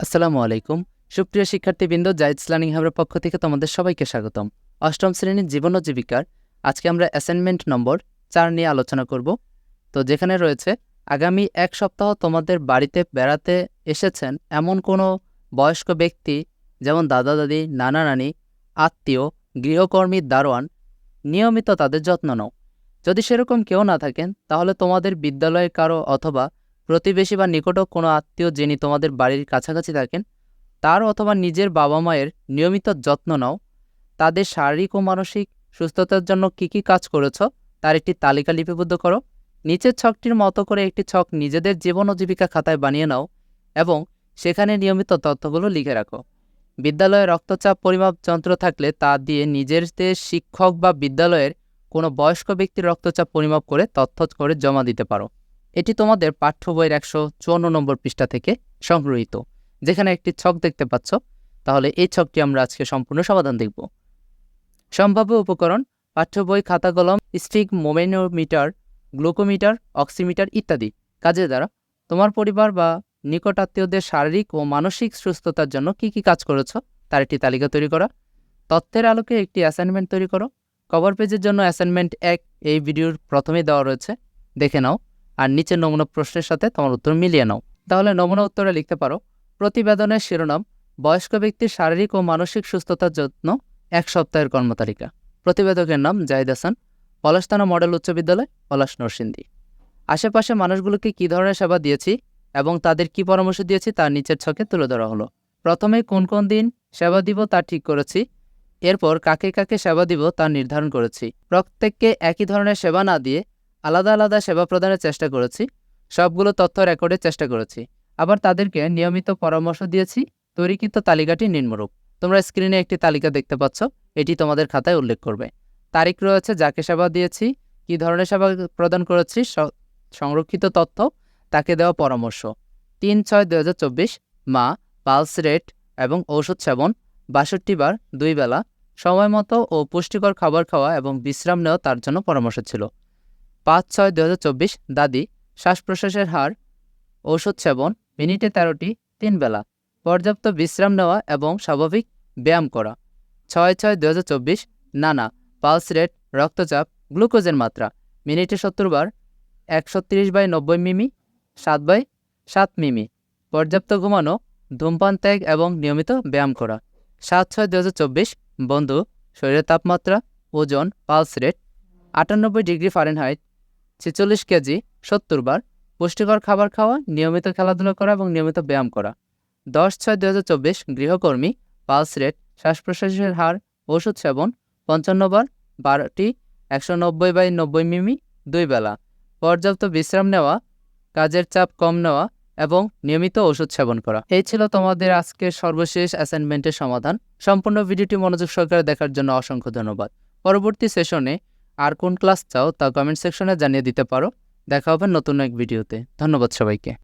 আসসালামু আলাইকুম। সুপ্রিয় শিক্ষার্থীবৃন্দ জাইডস লার্নিং হাবের পক্ষ থেকে তোমাদের সবাইকে স্বাগতম। অষ্টম শ্রেণির জীবন ও জীবিকার আজকে আমরা অ্যাসাইনমেন্ট নম্বর চার নিয়ে আলোচনা করব। তো যেখানে রয়েছে, আগামী এক সপ্তাহ তোমাদের বাড়িতে বেড়াতে এসেছেন এমন কোনো বয়স্ক ব্যক্তি, যেমন দাদা, দাদি, নানা, নানি, আত্মীয়, গৃহকর্মী, দারোয়ান, নিয়মিত তাদের যত্ন নাও। যদি সেরকম কেউ না থাকেন, তাহলে তোমাদের বিদ্যালয়ের কারও অথবা প্রতিবেশী বা নিকট কোনো আত্মীয় যিনি তোমাদের বাড়ির কাছাকাছি থাকেন, তার অথবা নিজের বাবা মায়ের নিয়মিত যত্ন নাও। তাদের শারীরিক ও মানসিক সুস্থতার জন্য কী কী কাজ করেছ, তার একটি তালিকা লিপিবদ্ধ করো। নিচের ছকটির মতো করে একটি ছক নিজেদের জীবন ও জীবিকা খাতায় বানিয়ে নাও এবং সেখানে নিয়মিত তথ্যগুলো লিখে রাখো। বিদ্যালয়ে রক্তচাপ পরিমাপ যন্ত্র থাকলে তা দিয়ে নিজেদের শিক্ষক বা বিদ্যালয়ের কোনো বয়স্ক ব্যক্তির রক্তচাপ পরিমাপ করে তথ্য করে জমা দিতে পারো। এটি তোমাদের পাঠ্য বইয়ের একশো চুয়ান্ন নম্বর পৃষ্ঠা থেকে সংগৃহীত। যেখানে একটি ছক দেখতে পাচ্ছ, তাহলে এই ছকটি আমরা আজকে সম্পূর্ণ সমাধান দেখব। সম্ভাব্য উপকরণ, পাঠ্য বই খাতা কলম, স্টিক, মোমেনোমিটার, গ্লুকোমিটার, অক্সিমিটার ইত্যাদি। কাজের দ্বারা তোমার পরিবার বা নিকট আত্মীয়দের শারীরিক ও মানসিক সুস্থতার জন্য কি কি কাজ করেছ, তার একটি তালিকা তৈরি করা। তথ্যের আলোকে একটি অ্যাসাইনমেন্ট তৈরি করো। কভার পেজের জন্য অ্যাসাইনমেন্ট এক এই ভিডিওর প্রথমেই দেওয়া রয়েছে। দেখে নাও আর নিচের নমুনা প্রশ্নের সাথে তোমার উত্তর মিলিয়ে নাও। তাহলে নমুনা উত্তরে লিখতে পারো, প্রতিবেদনের শিরোনাম, বয়স্ক ব্যক্তির শারীরিক ও মানসিক সুস্থতার জন্য এক সপ্তাহের কর্মতালিকা। প্রতিবেদকের নাম জাহিদ হাসান, পলাশতানা মডেল উচ্চ বিদ্যালয়, পলাশ নরসিংদী। আশেপাশে মানুষগুলোকে কী ধরনের সেবা দিয়েছি এবং তাদের কি পরামর্শ দিয়েছি তার নিচের ছকে তুলে ধরা হলো। প্রথমে কোন কোন দিন সেবা দিব তা ঠিক করেছি, এরপর কাকে কাকে সেবা দিব তা নির্ধারণ করেছি। প্রত্যেককে একই ধরনের সেবা না দিয়ে আলাদা আলাদা সেবা প্রদানের চেষ্টা করেছি, সবগুলো তথ্য রেকর্ডের চেষ্টা করেছি। আবার তাদেরকে নিয়মিত পরামর্শ দিয়েছি, তৈরিকৃত তালিকাটি নিম্নরূপ। তোমরা স্ক্রিনে একটি তালিকা দেখতে পাচ্ছ, এটি তোমাদের খাতায় উল্লেখ করবে। তারিখ রয়েছে, যাকে সেবা দিয়েছি, কি ধরনের সেবা প্রদান করেছি সংরক্ষিত তথ্য, তাকে দেওয়া পরামর্শ। তিন ছয় দু মা, পালস রেট এবং ঔষধ সেবন, বাষট্টি বার, দুই বেলা সময় মতো ও পুষ্টিকর খাবার খাওয়া এবং বিশ্রাম নেওয়া তার জন্য পরামর্শ ছিল। পাঁচ ছয় দু দাদি শ্বাস প্রশ্বাসের হার ঔষধ সেবন, মিনিটে তেরোটি তিন বেলা পর্যাপ্ত বিশ্রাম নেওয়া এবং স্বাভাবিক ব্যায়াম করা। ছয় ছয় দু নানা, পালস রেট, রক্তচাপ, গ্লুকোজের মাত্রা, মিনিটে সত্তর বার একশো তিরিশ বাই নব্বই মিমি, সাত বাই সাত মিমি, পর্যাপ্ত ঘুমানো, ধূমপান ত্যাগ এবং নিয়মিত ব্যায়াম করা। সাত ছয় দু বন্ধু, শরীরের তাপমাত্রা, ওজন, পালস রেট, আটানব্বই ডিগ্রি ফারেনহাইট ছেচল্লিশ কেজি, সত্তর বার। পুষ্টিকর খাবার খাওয়া, নিয়মিত খেলাধুলা করা এবং নিয়মিত ব্যায়াম করা। দশ ছয় দু চব্বিশ, গৃহকর্মী, পালস রেট শ্বাস প্রশ্বাসের হার, ওষুধ সেবন, পঞ্চান্ন বার, বারোটি, একশো নব্বই বাই নব্বই মিমি, দুই বেলা। পর্যাপ্ত বিশ্রাম নেওয়া, কাজের চাপ কম নেওয়া এবং নিয়মিত ওষুধ সেবন করা। এই ছিল তোমাদের আজকের সর্বশেষ অ্যাসাইনমেন্টের সমাধান। সম্পূর্ণ ভিডিওটি মনোযোগ সহকারে দেখার জন্য অসংখ্য ধন্যবাদ। পরবর্তী সেশনে আর কোন ক্লাস চাও তা কমেন্ট সেকশনে জানিয়ে দিতে পারো। দেখা হবে নতুন এক ভিডিওতে ধন্যবাদ সবাইকে।